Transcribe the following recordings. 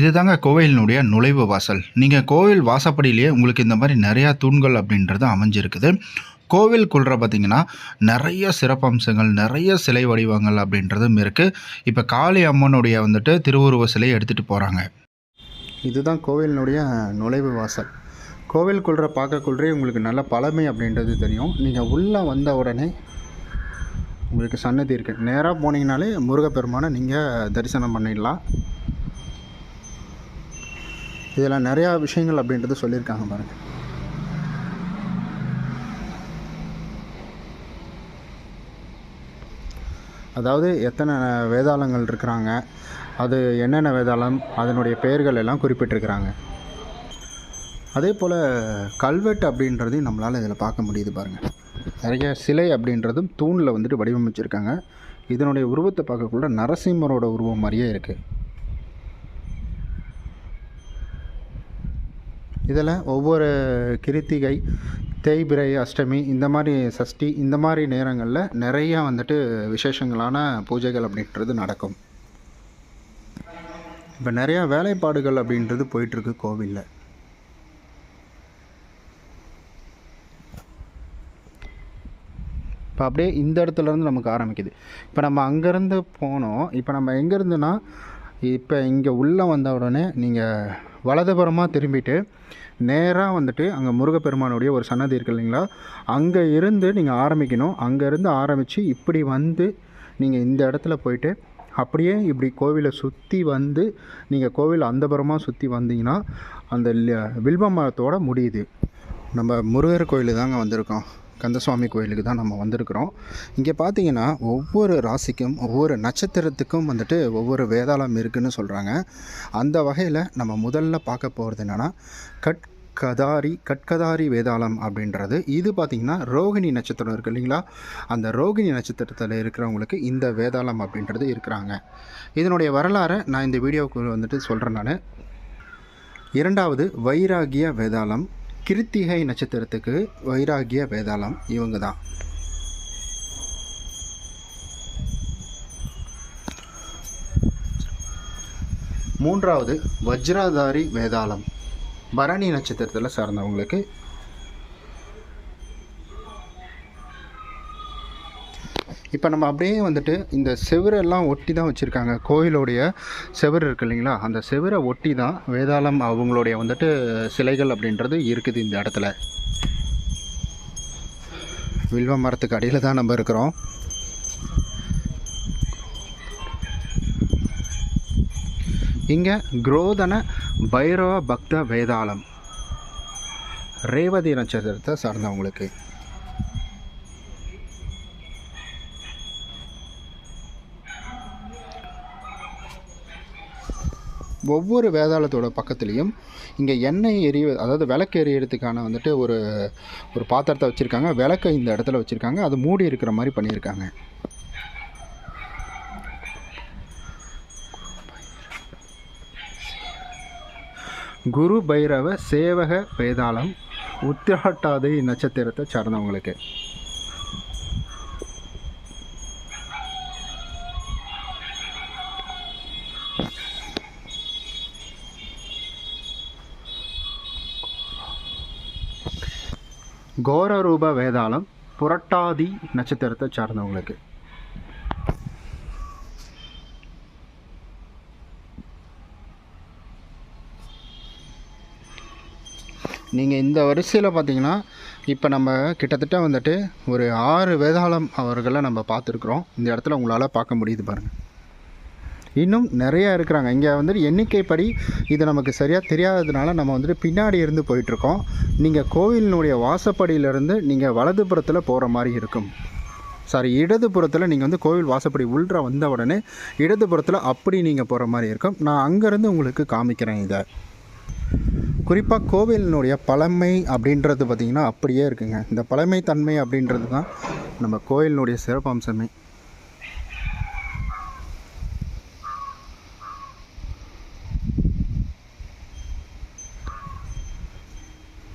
இதுதாங்க கோவிலினுடைய நுழைவு வாசல். நீங்கள் கோவில் வாசப்படியிலேயே உங்களுக்கு இந்த மாதிரி நிறையா தூண்கள் அப்படின்றது அமைஞ்சிருக்குது. கோவிலுக்குள்ள பார்த்தீங்கன்னா, நிறைய சிறப்பம்சங்கள், நிறைய சிலை வடிவங்கள் அப்படின்றதும் இருக்குது இப்போ காளி அம்மனுடைய வந்துட்டு திருவுருவ சிலையை எடுத்துகிட்டு போகிறாங்க இதுதான் கோவிலினுடைய நுழைவு வாசல். கோவிலுக்குள்ள பார்க்கக்குள்ளே உங்களுக்கு நல்ல பழமை அப்படின்றது தெரியும். நீங்கள் உள்ளே வந்த உடனே உங்களுக்கு சன்னதி இருக்குது நேராக போனீங்கனாலே முருகப்பெருமானை நீங்கள் தரிசனம் பண்ணிடலாம். இதெல்லாம் நிறையா விஷயங்கள் அப்படின்றது சொல்லியிருக்காங்க பாருங்கள் அதாவது எத்தனை வேதாளங்கள் இருக்கிறாங்க, அது என்னென்ன வேதாளம், அதனுடைய பெயர்கள் எல்லாம் குறிப்பிட்டிருக்கிறாங்க. அதேபோல கல்வெட்டு அப்படின்றதையும் நம்மளால் இதில் பார்க்க முடியுது பாருங்கள் நிறைய சிலை அப்படின்றதும் தூணில் வந்துட்டு வடிவமைச்சிருக்காங்க. இதனுடைய உருவத்தை பார்க்கக்குள்ள நரசிம்மரோட உருவம் மாதிரியே இருக்குது இதில் ஒவ்வொரு கிருத்திகை, தேய்பிரை அஷ்டமி இந்த மாதிரி சஷ்டி இந்த மாதிரி நேரங்களில் நிறையா வந்துட்டு விசேஷங்களான பூஜைகள் அப்படின்றது நடக்கும். இப்போ நிறையா வேலைப்பாடுகள் அப்படின்றது போயிட்டுருக்கு கோவிலில் இப்போ அப்படியே இந்த இடத்துலேருந்து நமக்கு ஆரம்பிக்குது. இப்போ நம்ம அங்கேருந்து போனோம். இப்போ நம்ம எங்கேருந்துன்னா, இப்போ இங்கே உள்ளே வந்த உடனே நீங்கள் வலதுபுறமாக திரும்பிட்டு, நேராக வந்துட்டு அங்கே முருகப்பெருமானுடைய ஒரு சன்னதி இருக்கு இல்லைங்களா? அங்கே இருந்து நீங்கள் ஆரம்பிக்கணும். அங்கேருந்து ஆரம்பித்து இப்படி வந்து, நீங்கள் இந்த இடத்துல போயிட்டு, அப்படியே இப்படி கோவிலை சுற்றி வந்து, நீங்கள் கோவில் அந்தபுறமாக சுற்றி வந்தீங்கன்னா, அந்த வில்வ மரத்தோட முடியுது. நம்ம முருகர் கோயில் தாங்க வந்திருக்கோம். கந்தசுவாமி கோயிலுக்கு தான் நம்ம வந்திருக்கிறோம். இங்கே பார்த்தீங்கன்னா, ஒவ்வொரு ராசிக்கும், ஒவ்வொரு நட்சத்திரத்துக்கும் வந்துட்டு ஒவ்வொரு வேதாளம் இருக்குன்னு சொல்கிறாங்க அந்த வகையில் நம்ம முதல்ல பார்க்க போகிறது என்னென்னா கட் கதாரி கட்கதாரி வேதாளம் அப்படின்றது. இது பார்த்திங்கன்னா ரோகிணி நட்சத்திரம் இருக்குது இல்லைங்களா? அந்த ரோகிணி நட்சத்திரத்தில் இருக்கிறவங்களுக்கு இந்த வேதாளம் அப்படின்றது இருக்கிறாங்க. இதனுடைய வரலாறை நான் இந்த வீடியோவுக்கு வந்துட்டு சொல்கிறேன் நான் இரண்டாவது வைராகிய வேதாளம். கிருத்திகை நட்சத்திரத்துக்கு வைராகிய வேதாளம் இவங்க தான். மூன்றாவது வஜ்ராதாரி வேதாளம். பரணி நட்சத்திரத்தில் சார்ந்தவங்களுக்கு. இப்போ நம்ம அப்படியே வந்துட்டு இந்த செவுரெல்லாம் ஒட்டி தான் வச்சுருக்காங்க கோயிலுடைய செவுரு இருக்கு இல்லைங்களா? அந்த செவரை ஒட்டி தான் வேதாளம் அவங்களுடைய வந்துட்டு சிலைகள் அப்படின்றது இருக்குது இந்த இடத்துல. வில்வ மரத்துக்கு அடியில் தான் நம்ம இருக்கிறோம். இங்கே குரோதன பைரவ பக்த வேதாளம். ரேவதி நட்சத்திரத்தை சார்ந்தவங்களுக்கு. ஒவ்வொரு வேதாளத்தோட பக்கத்துலேயும் இங்கே எண்ணெய் எரிய அதாவது விளக்கு எரியறதுக்கான வந்துட்டு ஒரு ஒரு பாத்திரத்தை வச்சிருக்காங்க. விளக்க இந்த இடத்துல வச்சுருக்காங்க அது மூடி இருக்கிற மாதிரி பண்ணியிருக்காங்க. குரு பைரவ சேவக வேதாளம். உத்திராட்டாதி நட்சத்திரத்தை சார்ந்தவங்களுக்கு. கோரரூப வேதாளம். புரட்டாதி நட்சத்திரத்தை சார்ந்தவங்களுக்கு. நீங்கள் இந்த வரிசையில் பார்த்தீங்கன்னா, இப்போ நம்ம கிட்டத்தட்ட வந்துட்டு ஒரு ஆறு வேதாளம் அவர்களை நம்ம பார்த்துருக்குறோம் இந்த இடத்துல உங்களால் பார்க்க முடியுது பாருங்கள் இன்னும் நிறையா இருக்கிறாங்க. இங்கே வந்துட்டு எண்ணிக்கைப்படி இது நமக்கு சரியாக தெரியாததுனால நம்ம வந்துட்டு பின்னாடி இருந்து போயிட்டுருக்கோம். நீங்கள் கோவிலினுடைய வாசப்படியிலிருந்து நீங்கள் வலதுபுறத்தில் போகிற மாதிரி இருக்கும். சாரி இடதுபுறத்தில் நீங்கள் வந்து கோவில் வாசப்படி உள்ற வந்த உடனே, இடதுபுறத்தில் அப்படி நீங்கள் போகிற மாதிரி இருக்கும். நான் அங்கேருந்து உங்களுக்கு காமிக்கிறேன் இதை குறிப்பாக கோவிலினுடைய பழமை அப்படின்றது பார்த்தீங்கன்னா, அப்படியே இருக்குங்க. இந்த பழமை தன்மை அப்படின்றது தான் நம்ம கோயிலினுடைய சிறப்பம்சமே.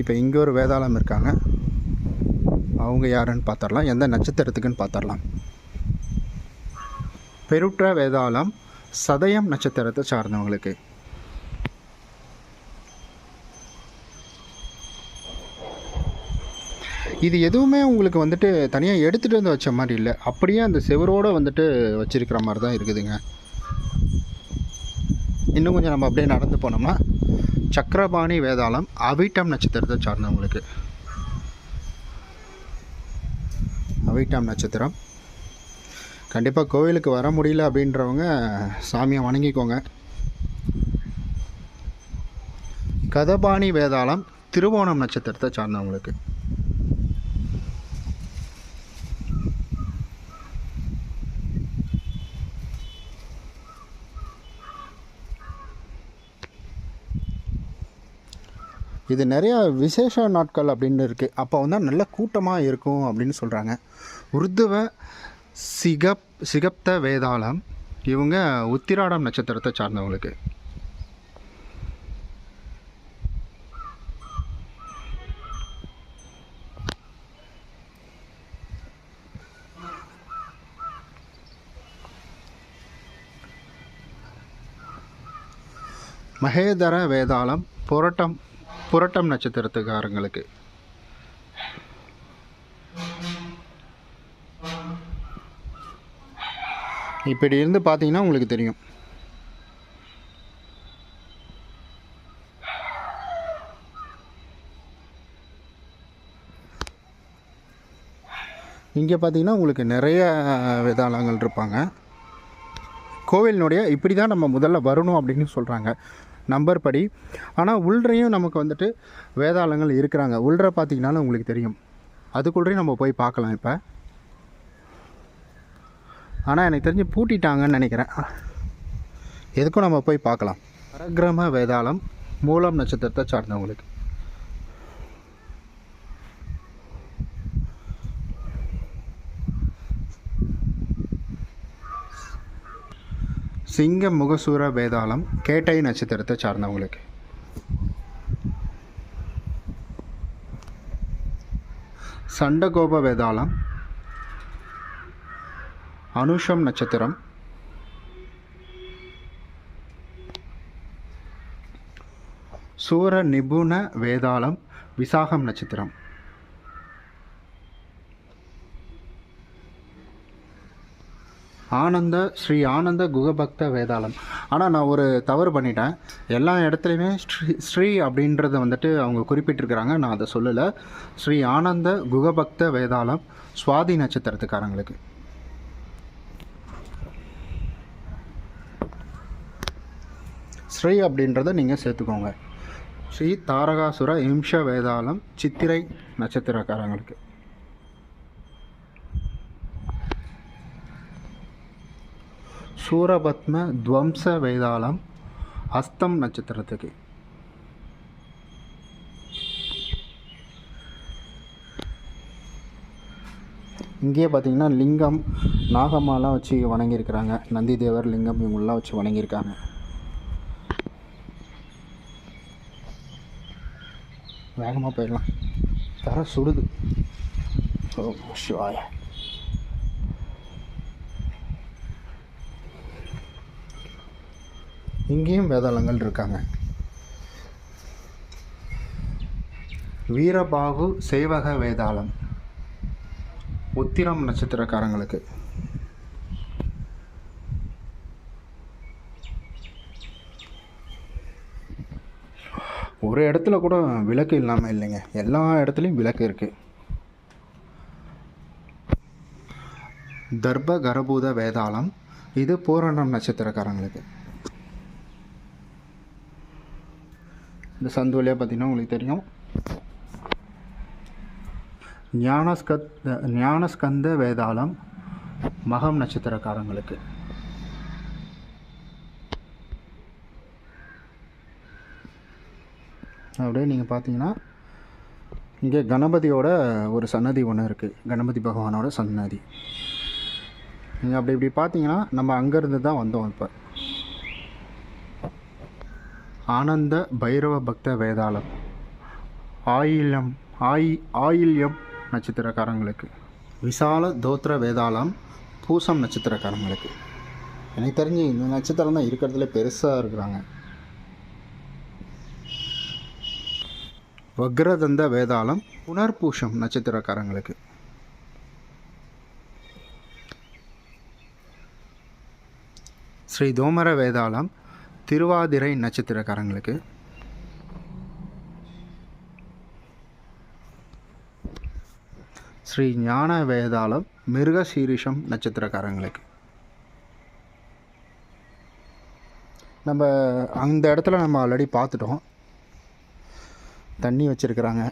இப்போ இங்கே ஒரு வேதாளம் இருக்காங்க. அவங்க யாருன்னு பார்த்துடலாம். எந்த நட்சத்திரத்துக்குன்னு பார்த்துடலாம். பெருற்ற வேதாளம் சதயம் நட்சத்திரத்தை சார்ந்தவங்களுக்கு. இது எதுவுமே உங்களுக்கு வந்துட்டு தனியாக எடுத்துகிட்டு வந்து வச்ச மாதிரி இல்லை. அப்படியே அந்த செவரோடு வந்துட்டு வச்சுருக்கிற மாதிரி தான் இருக்குதுங்க. இன்னும் கொஞ்சம் நம்ம அப்படியே நடந்து போனோம்னா சக்கரபாணி வேதாளம் அவிட்டம் நட்சத்திரத்தை சார்ந்தவங்களுக்கு. அவிட்டம் நட்சத்திரம். கண்டிப்பாக கோவிலுக்கு வர முடியல அப்படின்றவங்க சாமியை வணங்கிக்கோங்க. கதபாணி வேதாளம் திருவோணம் நட்சத்திரத்தை சார்ந்தவங்களுக்கு. இது நிறையா விசேஷ நாட்கள் அப்படின்னு இருக்குது அப்போ வந்து நல்ல கூட்டமாக இருக்கும் அப்படின்னு சொல்கிறாங்க உருதுவ சிகப் சிகப்த வேதாளம். இவங்க உத்திராடம் நட்சத்திரத்தை சார்ந்தவங்களுக்கு. மகேதர வேதாளம் புரட்டம் புரட்டம் நட்சத்திரத்துக்காரங்களுக்கு. இப்படி இருந்து பார்த்தீங்கன்னா உங்களுக்கு தெரியும். இங்கே பார்த்தீங்கன்னா உங்களுக்கு நிறைய வேதாளங்கள் இருப்பாங்க. கோவிலினுடைய இப்படி தான் நம்ம முதல்ல வரணும் அப்படின்னு சொல்கிறாங்க நம்பர் படி. ஆனால் உள்றையும் நமக்கு வந்துட்டு வேதாளங்கள் இருக்கிறாங்க. உள்ற பார்த்தீங்கன்னாலும் உங்களுக்கு தெரியும். அதுக்குள்ளேயும் நம்ம போய் பார்க்கலாம் இப்போ. ஆனால் எனக்கு தெரிஞ்சு பூட்டிட்டாங்கன்னு நினைக்கிறேன். எதுக்கும் நம்ம போய் பார்க்கலாம். பரக்கிரம வேதாளம் மூலம் நட்சத்திரத்தை சார்ந்தவங்களுக்கு. சிங்க முகசூர வேதாளம் கேட்டை நட்சத்திரத்தை சார்ந்தவங்களுக்கு. சண்டகோப வேதாளம் அனுஷம் நட்சத்திரம் சூர நிபுண வேதாளம் விசாகம் நட்சத்திரம். ஆனந்த ஸ்ரீ ஆனந்த குகபக்த வேதாளம். ஆனால் நான் ஒரு தவறு பண்ணிட்டேன். எல்லா இடத்துலையுமே ஸ்ரீ ஸ்ரீ அப்படின்றத வந்துட்டு அவங்க குறிப்பிட்டிருக்கிறாங்க. நான் அதை சொல்லலை. ஸ்ரீ ஆனந்த குகபக்த வேதாளம் சுவாதி நட்சத்திரத்துக்காரங்களுக்கு. ஸ்ரீ அப்படின்றத நீங்கள் சேர்த்துக்கோங்க. ஸ்ரீ தாரகாசுர இம்ஷ வேதாளம் சித்திரை நட்சத்திரக்காரங்களுக்கு. சூரபத்ம துவம்ச வேதாளம் அஸ்தம் நட்சத்திரத்துக்கு. இங்கேயே பார்த்திங்கன்னா லிங்கம் நாகம்மாலாம் வச்சு வணங்கியிருக்கிறாங்க. நந்தி தேவர் லிங்கம் இவங்களாம் வச்சு வணங்கியிருக்காங்க. வேகமாக போயிடலாம். தர சுடுது. ஓ சிவாயா. இங்கேயும் வேதாளங்கள் இருக்காங்க. வீரபாகு செய்வக வேதாளம். உத்திரம் நட்சத்திரக்காரங்களுக்கு. ஒரு இடத்துல கூட விளக்கு இல்லாமல் இல்லைங்க. எல்லா இடத்துலையும் விளக்கு இருக்குது தர்ப கரபூத வேதாளம். இது பூரணம் நட்சத்திரக்காரங்களுக்கு. இந்த சந்து வழியாக பார்த்தீங்கன்னா உங்களுக்கு தெரியும். ஞானஸ்கத் ஞானஸ்கந்த வேதாளம் மகம் நட்சத்திரக்காரங்களுக்கு. அப்படியே நீங்கள் பார்த்தீங்கன்னா இங்கே கணபதியோட ஒரு சன்னதி ஒன்று இருக்குது கணபதி பகவானோட சன்னதி. நீங்கள் அப்படி இப்படி பார்த்தீங்கன்னா நம்ம அங்கேருந்து தான் வந்தோம் இப்போ. ஆனந்த பைரவ பக்த வேதாளம். ஆயிலம் ஆயி ஆயில்யம் நட்சத்திரக்காரங்களுக்கு. விசால தோத்திர வேதாளம் பூசம் நட்சத்திரக்காரங்களுக்கு. எனக்கு தெரிஞ்சு இந்த நட்சத்திரம் தான் இருக்கிறதுல பெருசாக இருக்கிறாங்க. வக்ரதந்த வேதாளம் புனர்பூஷம் நட்சத்திரக்காரங்களுக்கு. ஸ்ரீ தோமர வேதாளம் திருவாதிரை நட்சத்திரக்காரங்களுக்கு. ஸ்ரீ ஞான வேதாளம் மிருகசீரிஷம் நட்சத்திரக்காரங்களுக்கு. நம்ம அந்த இடத்துல நம்ம ஆல்ரெடி பார்த்துட்டோம். தண்ணி வச்சுருக்குறாங்க.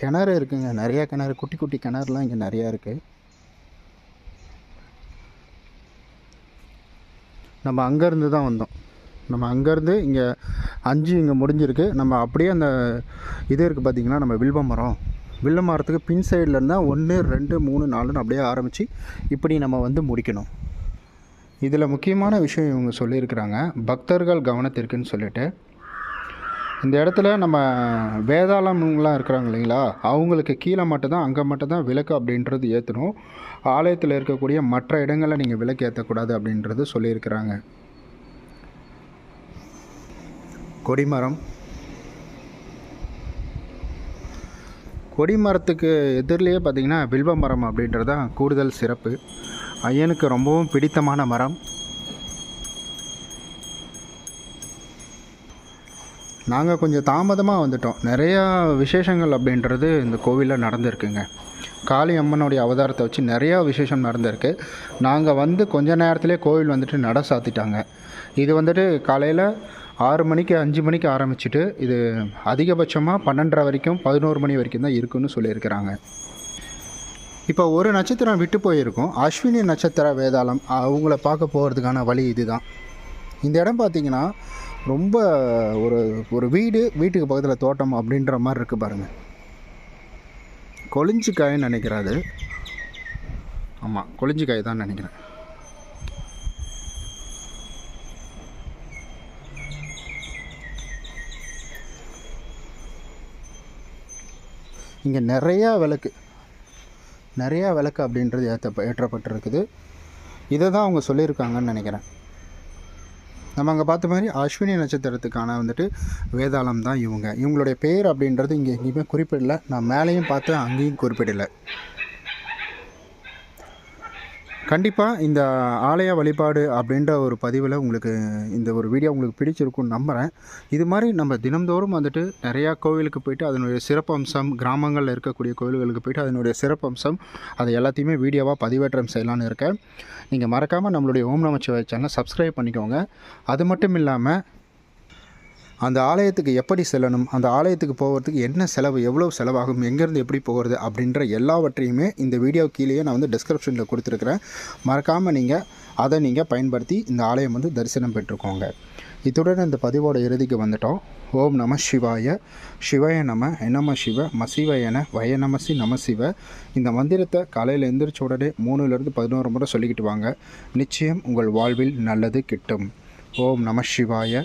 கிணறு இருக்குங்க. நிறையா கிணறு. குட்டி குட்டி கிணறுலாம் இங்கே நிறையா இருக்குது நம்ம அங்கேருந்து தான் வந்தோம். நம்ம அங்கேருந்து இங்கே அஞ்சு இங்கே முடிஞ்சிருக்கு. நம்ம அப்படியே அந்த இது இருக்குது பார்த்திங்கன்னா நம்ம வில்வ மரம். வில்ல மரத்துக்கு பின் சைடில் இருந்தால் ஒன்று ரெண்டு மூணு நாலுன்னு அப்படியே ஆரம்பித்து இப்படி நம்ம வந்து முடிக்கணும். இதில் முக்கியமான விஷயம் இவங்க சொல்லியிருக்கிறாங்க. பக்தர்கள் கவனத்திற்குன்னு சொல்லிட்டு. இந்த இடத்துல நம்ம வேதாளம்லாம் இருக்கிறாங்க இல்லைங்களா? அவங்களுக்கு கீழே மட்டும்தான் அங்கே மட்டும்தான் விளக்கு அப்படின்றது ஏற்றணும். ஆலயத்தில் இருக்கக்கூடிய மற்ற இடங்களில் நீங்கள் விளக்கு ஏற்றக்கூடாது அப்படின்றது சொல்லியிருக்கிறாங்க. கொடிமரம். கொடிமரத்துக்கு எதிரிலேயே பார்த்திங்கன்னா வில்வ மரம் அப்படின்றது தான் கூடுதல் சிறப்பு. ஐயனுக்கு ரொம்பவும் பிடித்தமான மரம். நாங்கள் கொஞ்சம் தாமதமாக வந்துட்டோம். நிறையா விசேஷங்கள் அப்படின்றது இந்த கோவிலில் நடந்திருக்குங்க. காளி அம்மனுடைய அவதாரத்தை வச்சு நிறையா விசேஷம் நடந்திருக்கு. நாங்கள் வந்து கொஞ்ச நேரத்திலே கோவில் வந்துட்டு நட சாத்திட்டாங்க. இது வந்துட்டு காலையில் ஆறு மணிக்கு அஞ்சு மணிக்கு ஆரம்பிச்சுட்டு இது அதிகபட்சமாக பன்னெண்டரை வரைக்கும் பதினோரு மணி வரைக்கும் தான் இருக்குன்னு சொல்லியிருக்கிறாங்க. இப்போ ஒரு நட்சத்திரம் விட்டு போயிருக்கும். அஸ்வினி நட்சத்திர வேதாளம் அவங்கள பார்க்க போகிறதுக்கான வழி இதுதான். இந்த இடம் பார்த்தீங்கன்னா ரொம்ப ஒரு ஒரு வீடு வீட்டுக்கு பக்கத்தில் தோட்டம் அப்படின்ற மாதிரி இருக்குது பாருங்கள் கொளிஞ்சிக்காயின்னு நினைக்கிறாரு. ஆமாம் கொளிஞ்சிக்காய் தான் நினைக்கிறேன். இங்கே நிறையா விளக்கு. நிறையா விளக்கு அப்படின்றது ஏற்ற ஏற்றப்பட்டிருக்குது. இதை தான் அவங்க சொல்லியிருக்காங்கன்னு நினைக்கிறேன். நம்ம அங்கே பார்த்த மாதிரி அஸ்வினி நட்சத்திரத்துக்கான வந்துட்டு வேதாளம் தான் இவங்க. இவங்களுடைய பேர் அப்படின்றது இங்கே எங்கேயுமே குறிப்பிடல. நான் மேலேயும் பார்த்தேன் அங்கேயும் குறிப்பிடலை. கண்டிப்பாக இந்த ஆலய வழிபாடு அப்படின்ற ஒரு பதிவில் உங்களுக்கு இந்த ஒரு வீடியோ உங்களுக்கு பிடிச்சிருக்கும்னு நம்புகிறேன் இது மாதிரி நம்ம தினந்தோறும் வந்துட்டு நிறையா கோவிலுக்கு போயிட்டு அதனுடைய சிறப்பம்சம் கிராமங்களில் இருக்கக்கூடிய கோவில்களுக்கு போயிட்டு அதனுடைய சிறப்பம்சம் அதை எல்லாத்தையுமே வீடியோவாக பதிவேற்றம் செய்யலான்னு இருக்கேன். நீங்கள் மறக்காமல் நம்மளுடைய ஓம் நமச்சிவாய் சேனலை சப்ஸ்கிரைப் பண்ணிக்கோங்க. அது மட்டும் இல்லாமல் அந்த ஆலயத்துக்கு எப்படி செல்லணும்? அந்த ஆலயத்துக்கு போகிறதுக்கு என்ன செலவு? எவ்வளோ செலவாகும்? எங்கேருந்து எப்படி போகிறது? அப்படின்ற எல்லாவற்றையுமே இந்த வீடியோ கீழேயே நான் வந்து டிஸ்கிரிப்ஷனில் கொடுத்துருக்குறேன். மறக்காமல் நீங்கள் அதை நீங்கள் பயன்படுத்தி இந்த ஆலயம் வந்து தரிசனம் பெற்றுக்கோங்க. இத்துடன் இந்த பதிவோட இறுதிக்கு வந்துட்டோம். ஓம் நம சிவாய சிவய நம என்னம சிவ மசிவயன வய நமசி நம சிவ. இந்த மந்திரத்தை காலையில் எந்திரிச்ச உடனே மூணுலேருந்து பதினோரு முறை சொல்லிக்கிட்டு வாங்க. நிச்சயம் உங்கள் வாழ்வில் நல்லது கிட்டும். ஓம் நம சிவாய